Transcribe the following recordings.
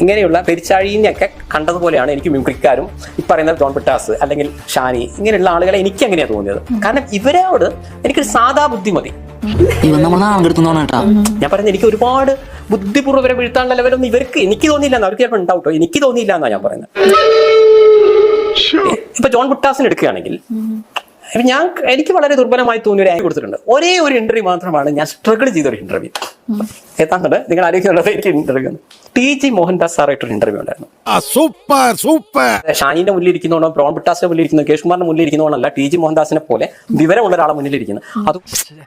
ഇങ്ങനെയുള്ള പെരിച്ചാഴിനെയൊക്കെ കണ്ടതുപോലെയാണ് എനിക്ക് മ്യൂക്രിക്കാരും ഈ പറയുന്ന ജോൺ പിട്ടാസ് അല്ലെങ്കിൽ ഷാനി ഇങ്ങനെയുള്ള ആളുകളെ എനിക്ക് അങ്ങനെയാണ് തോന്നിയത്? കാരണം ഇവരോട് എനിക്കൊരു സാധാ ബുദ്ധി മതി. ഞാൻ പറഞ്ഞത് എനിക്ക് ഒരുപാട് ബുദ്ധിപൂർവം ഇവരെ വീഴ്ത്താനുള്ള ലെവലൊന്നും ഇവർക്ക് എനിക്ക് തോന്നിയില്ല എന്ന് അവർക്ക് ചിലപ്പോൾ ഉണ്ടാവും എനിക്ക് തോന്നിയില്ല എന്നാണ് ഞാൻ പറയുന്നത്. ഇപ്പൊ ജോൺ ബുട്ടാസിന് എടുക്കുകയാണെങ്കിൽ ഞാൻ എനിക്ക് വളരെ ദുർബലമായി തോന്നിയ ഒരു ആയി കൊടുത്തിട്ടുണ്ട്. ഒരേ ഒരു ഇന്റർവ്യൂ മാത്രമാണ് ഞാൻ സ്ട്രഗിൾ ചെയ്ത ഒരു ഇന്റർവ്യൂ എത്താന്നുണ്ട് നിങ്ങൾ ആലോചിക്കുന്നുള്ളത് എനിക്ക് ഇന്റർവ്യൂ ടി ജി മോഹൻദാസ് സാറായിട്ടൊരു ഇന്റർവ്യൂ ഉണ്ടായിരുന്നു. Super super. ഷാനിന്റെ മുന്നിൽ ഇരിക്കുന്നോണോ ബ്രോൺ ബിട്ടാസിന്റെ മുന്നിൽ ഇരിക്കുന്നു കേഷ്കുമാറിന്റെ മുന്നിൽ ഇരിക്കുന്നോണല്ല ടി ജി മോഹൻദാസിനെ പോലെ വിവരമുള്ള ഒരാളെ മുന്നിൽ ഇരിക്കുന്നത് അത്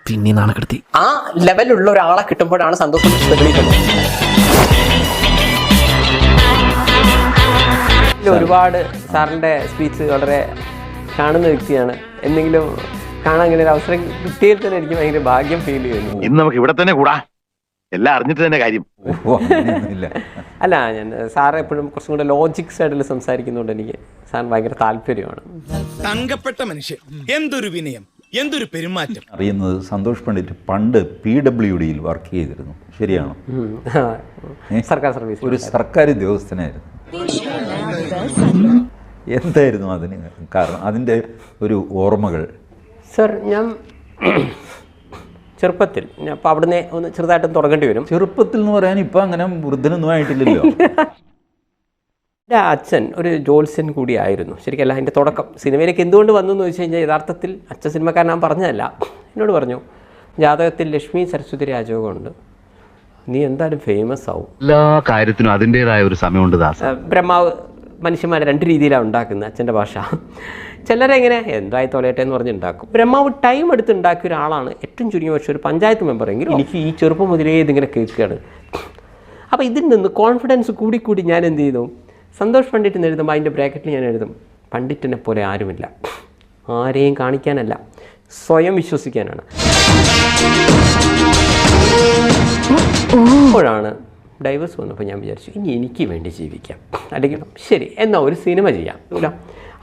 പിന്നെ നാണക്കെടുത്തി ആ ലെവലുള്ള ഒരാളെ കിട്ടുമ്പോഴാണ് സന്തോഷം ഒരുപാട് സാറിന്റെ സ്പീച്ച് വളരെ കാണുന്ന വ്യക്തിയാണ്. എന്തെങ്കിലും കാണാൻ ഇങ്ങനെ ഒരു അവസരം കിട്ടിയാൽ തന്നെ എനിക്ക് ഭയങ്കര ഭാഗ്യം ഫീൽ ചെയ്യുന്നു. ഇന്ന് നമുക്ക് ഇവിടെ തന്നെ കൂടാ. എല്ലാം അറിഞ്ഞിട്ട് തന്നെ കാര്യം. അല്ല ഞാൻ സാറ് എപ്പോഴും കുറച്ചും കൂടെ ലോജിക്സ് സൈഡിൽ സംസാരിക്കുന്നതുകൊണ്ട് എനിക്ക് സാറിന് ഭയങ്കര താല്പര്യമാണ്. തങ്കപ്പെട്ട മനുഷ്യൻ എന്തൊരു വിനയം എന്തൊരു പെരുമാറ്റം. അറിയുന്നത് സന്തോഷ് പണ്ഡിറ്റ് പണ്ട് പി ഡബ്ല്യു ഡിയിൽ വർക്ക് ചെയ്തിരുന്നു. ശരിയാണോ? സർക്കാർ സർവീസ് ഒരു സർക്കാർ ഉദ്യോഗസ്ഥനായിരുന്നു. എന്തായിരുന്നു അതിന് കാരണം? അതിന്റെ ഒരു ഓർമ്മകൾ. സർ ഞാൻ ചെറുപ്പത്തിൽ ഞാൻ അപ്പോൾ അവിടുന്ന് ഒന്ന് ചെറുതായിട്ട് തുടങ്ങേണ്ടി വരും. ചെറുപ്പത്തിൽ എന്ന് പറയാൻ ഇപ്പം അങ്ങനെ വൃദ്ധനൊന്നും ആയിട്ടില്ലല്ലോ. എന്റെ അച്ഛൻ ഒരു ജോത്സ്യൻ കൂടിയായിരുന്നു ശരിക്കല്ല അതിന്റെ തുടക്കം. സിനിമയിലേക്ക് എന്തുകൊണ്ട് വന്നു എന്ന് ചോദിച്ചു കഴിഞ്ഞാൽ യഥാർത്ഥത്തിൽ അച്ഛൻ സിനിമക്കാരൻ ഞാൻ പറഞ്ഞതല്ല. എന്നോട് പറഞ്ഞു ജാതകത്തിൽ ലക്ഷ്മി സരസ്വതി രാജയോഗമുണ്ട്. നീ എന്തായാലും ഫേമസ് ആവും. എല്ലാ കാര്യത്തിനും അതിന്റെതായ ഒരു സമയമുണ്ട് ബ്രഹ്മാവ് മനുഷ്യന്മാരെ രണ്ട് രീതിയിലാണ് ഉണ്ടാക്കുന്നത് അച്ഛന്റെ ഭാഷ. ചിലരെങ്ങനെ എന്തായി തൊലയട്ടെ എന്ന് പറഞ്ഞ് ഉണ്ടാക്കും. ബ്രഹ്മാവ് ടൈം എടുത്ത് ഉണ്ടാക്കിയ ഒരാളാണ് ഏറ്റവും ചുരുങ്ങിയ പക്ഷേ ഒരു പഞ്ചായത്ത് മെമ്പറെങ്കിൽ എനിക്ക് ഈ ചെറുപ്പം മുതലേ ഇതിങ്ങനെ കേൾക്കുകയാണ്. അപ്പോൾ ഇതിൽ നിന്ന് കോൺഫിഡൻസ് കൂടിക്കൂടി കൂടി ഞാൻ എന്ത് ചെയ്തു? സന്തോഷ് പണ്ഡിറ്റ് എന്ന് എഴുതുമ്പോൾ അതിന്റെ ബ്രാക്കറ്റിൽ ഞാൻ എഴുതും പണ്ഡിറ്റിനെ പോലെ ആരുമില്ല. ആരെയും കാണിക്കാനല്ല. സ്വയം വിശ്വസിക്കാനാണ്. അപ്പോഴാണ് ഡൈവേഴ്സ് വന്നപ്പോൾ ഞാൻ വിചാരിച്ചു ഇനി എനിക്ക് വേണ്ടി ജീവിക്കാം. അല്ലെങ്കിൽ ശരി എന്നാൽ ഒരു സിനിമ ചെയ്യാം. ഇല്ല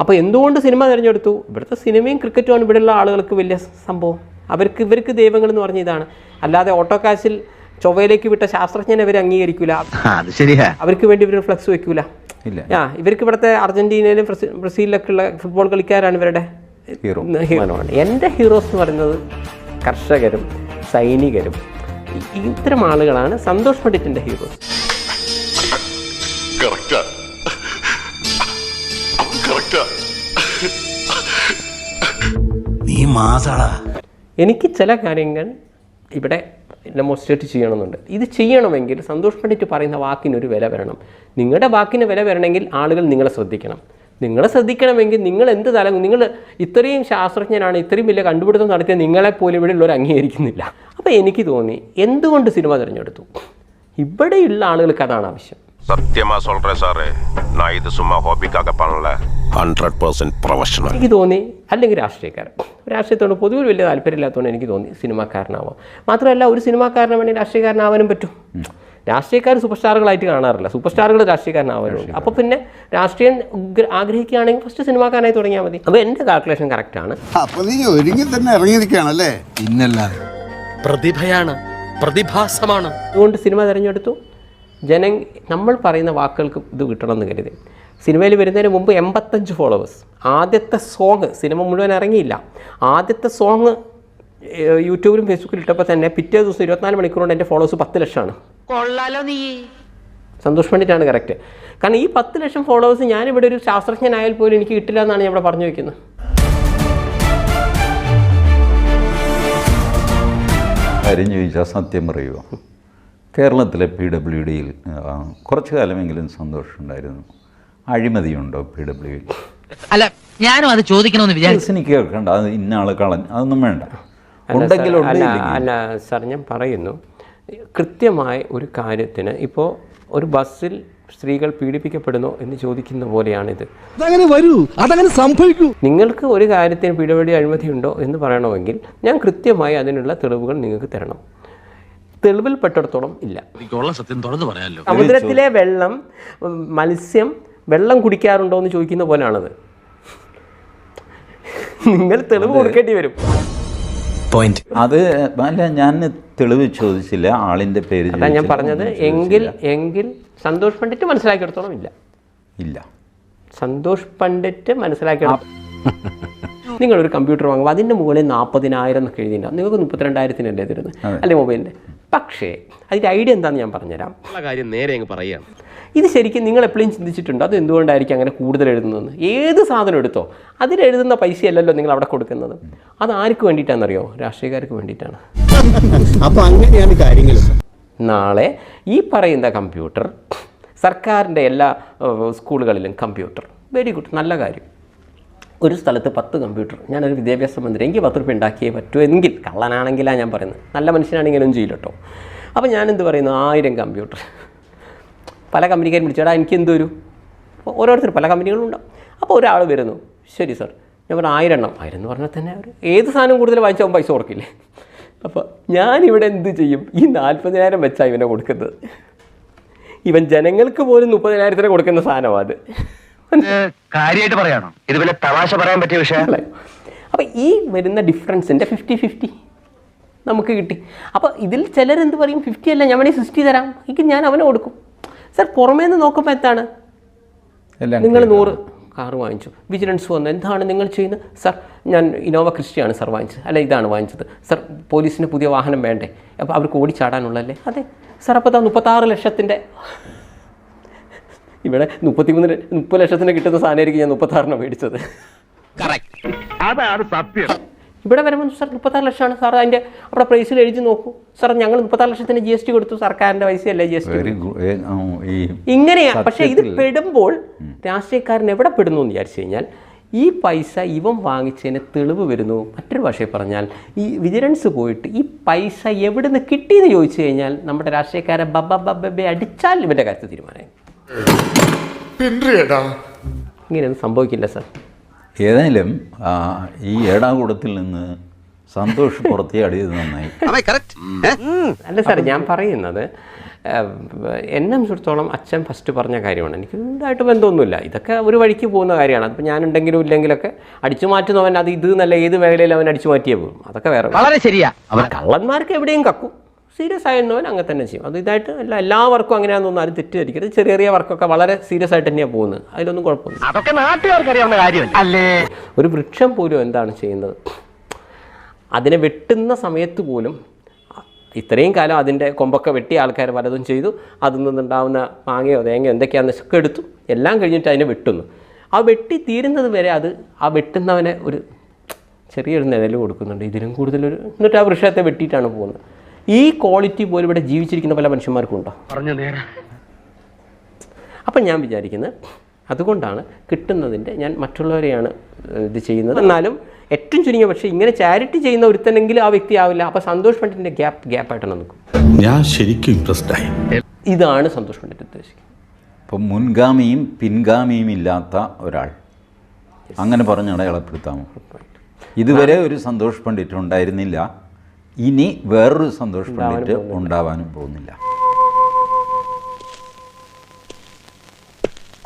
അപ്പോൾ എന്തുകൊണ്ട് സിനിമ തിരഞ്ഞെടുത്തു? ഇവിടുത്തെ സിനിമയും ക്രിക്കറ്റുമാണ് ഇവിടെയുള്ള ആളുകൾക്ക് വലിയ സംഭവം. അവർക്ക് ഇവർക്ക് ദൈവങ്ങൾ എന്ന് പറഞ്ഞ ഇതാണ്. അല്ലാതെ ഓട്ടോക്കാശിൽ ചൊവ്വയിലേക്ക് വിട്ട ശാസ്ത്രജ്ഞനെ അവർ അംഗീകരിക്കില്ല അത് ശരിയാ. അവർക്ക് വേണ്ടി ഇവർ ഫ്ലക്സ് വെക്കൂല. ഇല്ല. ആ ഇവർക്ക് ഇവിടുത്തെ അർജന്റീനയിലും ബ്രസീ- ബ്രസീലിലൊക്കെ ഉള്ള ഫുട്ബോൾ കളിക്കാരാണ് ഇവരുടെ ഹീറോ. ഹീറോമാണ് എന്റെ ഹീറോസ് എന്ന് പറയുന്നത് കർഷകരും സൈനികരും ഇത്തരം ആളുകളാണ് സന്തോഷ് പണ്ഡിറ്റിന്റെ ഹീറോസ്. എനിക്ക് ചില കാര്യങ്ങൾ ഇവിടെ ഡെമോൺസ്ട്രേറ്റ് ചെയ്യണമെന്നുണ്ട്. ഇത് ചെയ്യണമെങ്കിൽ സന്തോഷ് പണ്ഡിറ്റ് പറയുന്ന വാക്കിനൊരു വില വരണം. നിങ്ങളുടെ വാക്കിന് വില വരണമെങ്കിൽ ആളുകൾ നിങ്ങളെ ശ്രദ്ധിക്കണം. നിങ്ങൾ ശ്രദ്ധിക്കണമെങ്കിൽ നിങ്ങൾ എന്ത് തലം നിങ്ങൾ ഇത്രയും ശാസ്ത്രജ്ഞനാണ് ഇത്രയും വലിയ കണ്ടുപിടുത്തം നടത്തിയ നിങ്ങളെപ്പോലും ഇവിടെയുള്ളവർ അംഗീകരിക്കുന്നില്ല. അപ്പോൾ എനിക്ക് തോന്നി എന്തുകൊണ്ട് സിനിമ തിരഞ്ഞെടുത്തു? ഇവിടെയുള്ള ആളുകൾക്ക് അതാണ് ആവശ്യം. സത്യമാ സൊല്ലേ സാറേ ഞാൻ ഇത് ചുമ്മാ ഹോബിക്കാകെ പണല്ല ഹൺഡ്രഡ് പെർസെന്റ് പ്രൊഫഷണൽ. എനിക്ക് തോന്നി അല്ലെങ്കിൽ രാഷ്ട്രീയക്കാരൻ. രാഷ്ട്രീയത്തോട് പൊതുവിൽ വലിയ താല്പര്യമില്ലാത്തതുകൊണ്ട് എനിക്ക് തോന്നി സിനിമാക്കാരനാവാം. മാത്രമല്ല ഒരു സിനിമാക്കാരന് വേണ്ടി രാഷ്ട്രീയക്കാരനാവാനും പറ്റും. രാഷ്ട്രീയക്കാർ സൂപ്പർ സ്റ്റാറുകളായിട്ട് കാണാറില്ല സൂപ്പർ സ്റ്റാറുകൾ രാഷ്ട്രീയക്കാരനാവാറുണ്ട് അപ്പോൾ പിന്നെ രാഷ്ട്രീയം ആഗ്രഹിക്കുകയാണെങ്കിൽ ഫസ്റ്റ് സിനിമാക്കാരനായി തുടങ്ങിയാൽ മതി. അപ്പോൾ എന്റെ കാൽക്കുലേഷൻ കറക്റ്റാണ് അപ്പോൾ നീ ഒരുങ്ങി തന്നെ ഇറങ്ങിയിരിക്കുകയാണല്ലേ പിന്നല്ല പ്രതിഭയാണ്. പ്രതിഭാസമാണ്. അതുകൊണ്ട് സിനിമ തിരഞ്ഞെടുത്തു. ജന നമ്മൾ പറയുന്ന വാക്കുകൾക്ക് ഇത് കിട്ടണമെന്ന് കരുതി. സിനിമയിൽ വരുന്നതിന് മുമ്പ് എൺപത്തഞ്ച് ഫോളോവേഴ്സ് ആദ്യത്തെ സോങ് സിനിമ മുഴുവൻ ഇറങ്ങിയില്ല. ആദ്യത്തെ സോങ് യൂട്യൂബിലും ഫേസ്ബുക്കിലും ഇട്ടപ്പോൾ തന്നെ പിറ്റേ ദിവസം ഇരുപത്തിനാല് മണിക്കൂർ കൊണ്ട് എന്റെ ഫോളോവേഴ്സ് പത്ത് ലക്ഷമാണ്. കൊള്ളാലോ നീ. സന്തോഷ് പണ്ഡിറ്റാണ് കറക്റ്റ്. കാരണം ഈ പത്ത് ലക്ഷം ഫോളോവേഴ്സ് ഞാനിവിടെ ഒരു ശാസ്ത്രജ്ഞനായാൽ പോലും എനിക്ക് കിട്ടില്ല എന്നാണ് ഞാൻ ഇവിടെ പറഞ്ഞു വയ്ക്കുന്നത് കാര്യം ചോദിച്ചാൽ സത്യം പറയുക. കേരളത്തിലെ പി ഡബ്ല്യു ഡിയിൽ കുറച്ചു കാലമെങ്കിലും സന്തോഷമുണ്ടായിരുന്നു അഴിമതിയുണ്ടോ പി ഡബ്ല്യുയിൽ അല്ല ഞാനും അത് ചോദിക്കണമെന്ന് വിചാരിച്ചു. എനിക്ക് കേൾക്കണ്ട. അത് ഇന്ന ആൾ കളഞ്ഞ് അതൊന്നും വേണ്ട. അല്ല ഉണ്ടെങ്കിൽ സാർ, ഉണ്ട് അല്ല ഇല്ലെങ്കിൽ അല്ല സാർ ഞാൻ പറയുന്നു. കൃത്യമായ ഒരു കാര്യത്തിന് ഇപ്പോൾ ഒരു ബസ്സിൽ സ്ത്രീകൾ പീഡിപ്പിക്കപ്പെടുന്നു എന്ന് ചോദിക്കുന്ന പോലെയാണിത്. അതങ്ങനെ വരൂ അതങ്ങനെ സംഭവിക്കൂ. നിങ്ങൾക്ക് ഒരു കാര്യത്തിന് പിടിപെടി അഴിമതിയുണ്ടോ എന്ന് പറയണമെങ്കിൽ ഞാൻ കൃത്യമായി അതിനുള്ള തെളിവുകൾ നിങ്ങൾക്ക് തരണം. തെളിവിൽപ്പെട്ടിടത്തോളം ഇല്ല. സമുദ്രത്തിലെ വെള്ളം മത്സ്യം വെള്ളം കുടിക്കാറുണ്ടോ എന്ന് ചോദിക്കുന്ന പോലെയാണത്. നിങ്ങൾ തെളിവ് കൊടുക്കേണ്ടി വരും. പോയിന്റ് അത് അല്ല ഞാൻ തെളിവ് ചോദിച്ചില്ല. ആളിന്റെ പേര് അതാ ഞാൻ പറഞ്ഞത് എങ്കിൽ എങ്കിൽ സന്തോഷ് പണ്ഡിറ്റ് മനസ്സിലാക്കിയെടുത്തോളം ഇല്ല. ഇല്ല. സന്തോഷ് പണ്ഡിറ്റ് മനസ്സിലാക്കിയെടുത്തോളം നിങ്ങളൊരു കമ്പ്യൂട്ടർ വാങ്ങുമ്പോൾ അതിന്റെ മുകളിൽ നാൽപ്പതിനായിരം എന്നൊക്കെ എഴുതിയിട്ടുണ്ടാവും നിങ്ങൾക്ക് മുപ്പത്തിരണ്ടായിരത്തിനല്ലേ തരുന്നത്? അല്ലെ മൊബൈലിന്റെ പക്ഷേ അതിന്റെ ഐഡിയ എന്താണെന്ന് ഞാൻ പറഞ്ഞുതരാം. കാര്യം നേരെ അങ്ങ് പറയുകയാണ്. ഇത് ശരിക്കും നിങ്ങൾ എപ്പോഴും ചിന്തിച്ചിട്ടുണ്ട്? അത് എന്തുകൊണ്ടായിരിക്കും അങ്ങനെ കൂടുതൽ എഴുതുന്നതെന്ന്? ഏത് സാധനം എടുത്തോ അതിലെഴുതുന്ന പൈസയല്ലല്ലോ നിങ്ങൾ അവിടെ കൊടുക്കുന്നത്. അത് ആർക്ക് വേണ്ടിയിട്ടാണെന്നറിയോ? രാഷ്ട്രീയക്കാർക്ക് വേണ്ടിയിട്ടാണ്. അപ്പോൾ അങ്ങനെയാണ് കാര്യങ്ങൾ. നാളെ ഈ പറയുന്ന കമ്പ്യൂട്ടർ സർക്കാരിന്റെ എല്ലാ സ്കൂളുകളിലും കമ്പ്യൂട്ടർ. വെരി ഗുഡ് നല്ല കാര്യം. ഒരു സ്ഥലത്ത് പത്ത് കമ്പ്യൂട്ടർ. ഞാനൊരു വിദ്യാഭ്യാസ മന്ത്രി. എനിക്ക് പത്ത് റുപ്യ ഉണ്ടാക്കിയേ പറ്റൂ എങ്കിൽ കള്ളനാണെങ്കിലാണ് ഞാൻ പറയുന്നത്. നല്ല മനുഷ്യനാണെങ്കിലും ചെയ്യില്ല കേട്ടോ. അപ്പോൾ ഞാനെന്ത് പറയുന്നു? ആയിരം കമ്പ്യൂട്ടർ. പല കമ്പനിക്കാരും വിളിച്ചേടാ എനിക്ക് എന്ത് വരും? അപ്പോൾ ഓരോരുത്തർ പല കമ്പനികളും ഉണ്ടാവും. അപ്പോൾ ഒരാൾ വരുന്നു ശരി സാർ. ഞാൻ പറഞ്ഞു ആയിരം എണ്ണം ആയിരം എന്ന് പറഞ്ഞാൽ തന്നെ അവർ ഏത് സാധനം കൂടുതൽ വാങ്ങിച്ചാൽ പൈസ കൊടുക്കില്ലേ? അപ്പോൾ ഞാനിവിടെ എന്ത് ചെയ്യും? ഈ നാൽപ്പതിനായിരം വെച്ചാണ് ഇവനെ കൊടുക്കുന്നത്. ഇവൻ ജനങ്ങൾക്ക് പോലും മുപ്പതിനായിരത്തിന് കൊടുക്കുന്ന സാധനമാണ് അത്. കാര്യമായിട്ട് പറയാണോ? തമാശ പറയാൻ പറ്റിയ വിഷയമല്ലേ അപ്പോൾ ഈ വരുന്ന ഡിഫറൻസിന്റെ ഫിഫ്റ്റി ഫിഫ്റ്റി നമുക്ക് കിട്ടി. അപ്പോൾ ഇതിൽ ചിലരെന്ത് പറയും? ഫിഫ്റ്റി അല്ല ഞാൻ വേണമെങ്കിൽ സിക്സ്റ്റി തരാം. എനിക്ക് ഞാൻ അവനെ കൊടുക്കും. സാർ പുറമേ നിന്ന് നോക്കുമ്പോൾ എന്താണ്? നിങ്ങൾ നൂറ് കാർ വാങ്ങിച്ചു. വിജിലൻസ് വന്നു. എന്താണ് നിങ്ങൾ ചെയ്യുന്നത്? സാർ ഞാൻ ഇനോവ ക്രിസ്റ്റിയാണ് സാർ വാങ്ങിച്ചത്. അല്ല ഇതാണ് വാങ്ങിച്ചത്. സാർ പോലീസിന് പുതിയ വാഹനം വേണ്ടേ? അപ്പോൾ അവർക്ക് ഓടിച്ചാടാനുള്ളല്ലേ അതെ. സാർ അപ്പോൾ താ മുപ്പത്താറ് ലക്ഷത്തിന്റെ ഇവിടെ മുപ്പത്തിമൂന്ന് മുപ്പത് ലക്ഷത്തിന് കിട്ടുന്ന സാധനമായിരിക്കും ഞാൻ മുപ്പത്താറിന് മേടിച്ചത്. അതാണ് സത്യം. ഇവിടെ വരുമ്പോൾ സാർ മുപ്പത്താറ് ലക്ഷമാണ്. സാർ അതിന്റെ അവിടെ പ്രൈസിൽ എഴുതി നോക്കൂ. സാർ ഞങ്ങൾ മുപ്പത്താറ് ലക്ഷത്തിന് ജി എസ് ടി കൊടുത്തു. സർക്കാരിന്റെ പൈസയല്ലേ G S T very good ഈ ഇങ്ങനെയാണ് പക്ഷേ ഇത് പെടുമ്പോൾ രാഷ്ട്രീയക്കാരൻ എവിടെ പെടുന്നു എന്ന് വിചാരിച്ചു കഴിഞ്ഞാൽ ഈ പൈസ ഇവൻ വാങ്ങിച്ചതിന് തെളിവ് വരുന്നു. മറ്റൊരു ഭാഷയിൽ പറഞ്ഞാൽ ഈ വിജിലൻസ് പോയിട്ട് ഈ പൈസ എവിടെ നിന്ന് കിട്ടിയെന്ന് ചോദിച്ചു കഴിഞ്ഞാൽ നമ്മുടെ രാഷ്ട്രീയക്കാരെ ബബ ബബ്ബെ അടിച്ചാൽ ഇവന്റെ കാര്യത്തിൽ തീരുമാനം ഇങ്ങനെയൊന്നും സംഭവിക്കില്ല സാർ. ഏതായാലും ഈ ഏടാകൂടത്തിൽ നിന്ന് സന്തോഷ് പുറത്തിയാടിയത് നന്നായി. അല്ല സാർ ഞാൻ പറയുന്നത് എന്നെ സംബന്ധിച്ചിടത്തോളം അച്ഛൻ ഫസ്റ്റ് പറഞ്ഞ കാര്യമാണ്. എനിക്ക് ഇതായിട്ട് ബന്ധമൊന്നുമില്ല. ഇതൊക്കെ ഒരു വഴിക്ക് പോകുന്ന കാര്യമാണ്. അതിപ്പോൾ ഞാനുണ്ടെങ്കിലും ഇല്ലെങ്കിലൊക്കെ അടിച്ചു മാറ്റുന്നവൻ അത് ഇത് നല്ല ഏത് മേഖലയിൽ അവൻ അടിച്ചു മാറ്റിയേ പോകും. അതൊക്കെ വേറെ വളരെ ശരിയാ. കള്ളന്മാർക്ക് എവിടെയും കക്കും. സീരിയസ് ആയിരുന്നവൻ അങ്ങനെ തന്നെ ചെയ്യും. അത് ഇതായിട്ട് അല്ല എല്ലാ വർക്കും അങ്ങനെയാണെന്നൊന്നും ആരും തെറ്റിദ്ധരിക്കരുത്. ചെറിയ ചെറിയ വർക്കൊക്കെ വളരെ സീരിയസ് ആയിട്ട് തന്നെയാണ് പോകുന്നത്. അതിലൊന്നും കുഴപ്പമില്ല അതൊക്കെ നാട്ടുകാർക്ക് അറിയാവുന്ന കാര്യമല്ല? അല്ലേ? ഒരു വൃക്ഷം പോലും എന്താണ് ചെയ്യുന്നത്? അതിനെ വെട്ടുന്ന സമയത്ത് പോലും ഇത്രയും കാലം അതിന്റെ കൊമ്പൊക്കെ വെട്ടി ആൾക്കാർ പലതും ചെയ്തു. അതിൽ നിന്നുണ്ടാവുന്ന മാങ്ങയോ തേങ്ങയോ എന്തൊക്കെയാണെന്ന് ഒക്കെ എടുത്തു. എല്ലാം കഴിഞ്ഞിട്ട് അതിനെ വെട്ടുന്നു. ആ വെട്ടി തീരുന്നത് വരെ അത് ആ വെട്ടുന്നവനെ ഒരു ചെറിയൊരു നിഴൽ കൊടുക്കുന്നുണ്ട്. ഇതിലും കൂടുതലൊരു എന്നിട്ട് ആ വൃക്ഷത്തെ വെട്ടിയിട്ടാണ് പോകുന്നത്. ഈ ക്വാളിറ്റി പോലും ഇവിടെ ജീവിച്ചിരിക്കുന്ന പല മനുഷ്യന്മാർക്കും ഉണ്ടോ പറഞ്ഞു നേരെ. അപ്പം ഞാൻ വിചാരിക്കുന്നത് അതുകൊണ്ടാണ് കിട്ടുന്നതിന്റെ ഞാൻ മറ്റുള്ളവരെയാണ് ഇത് ചെയ്യുന്നത്. എന്നാലും ഏറ്റവും ചുരുങ്ങിയ പക്ഷേ ഇങ്ങനെ ചാരിറ്റി ചെയ്യുന്ന ഒരുത്തനെങ്കിലും ആ വ്യക്തി ആവില്ല. അപ്പോൾ സന്തോഷ് പണ്ഡിറ്റിന്റെ ഗ്യാപ്പ് ഗ്യാപ്പായിട്ടാണ് നിൽക്കും ഞാൻ ശരിക്കും ഇൻട്രസ്റ്റ് ആയി. ഇതാണ് സന്തോഷ് പണ്ഡിറ്റ് ഉദ്ദേശിക്കുന്നത്. ഇപ്പം മുൻഗാമിയും പിൻഗാമിയും ഇല്ലാത്ത ഒരാൾ. അങ്ങനെ പറഞ്ഞ് അടയാളപ്പെടുത്താമോ ഇതുവരെ ഒരു സന്തോഷ് പണ്ഡിറ്റ് ഉണ്ടായിരുന്നില്ല. ഇനി വേറൊരു സന്തോഷ് പണ്ഡിറ്റ് ഉണ്ടാവാനും പോകുന്നില്ല.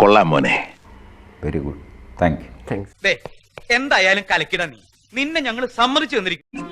കൊള്ളാം മോനെ. വെരി ഗുഡ് താങ്ക് യു എന്തായാലും കലക്കിട നീ. നിന്നെ ഞങ്ങൾ സമ്മതിച്ചു തന്നിരിക്കും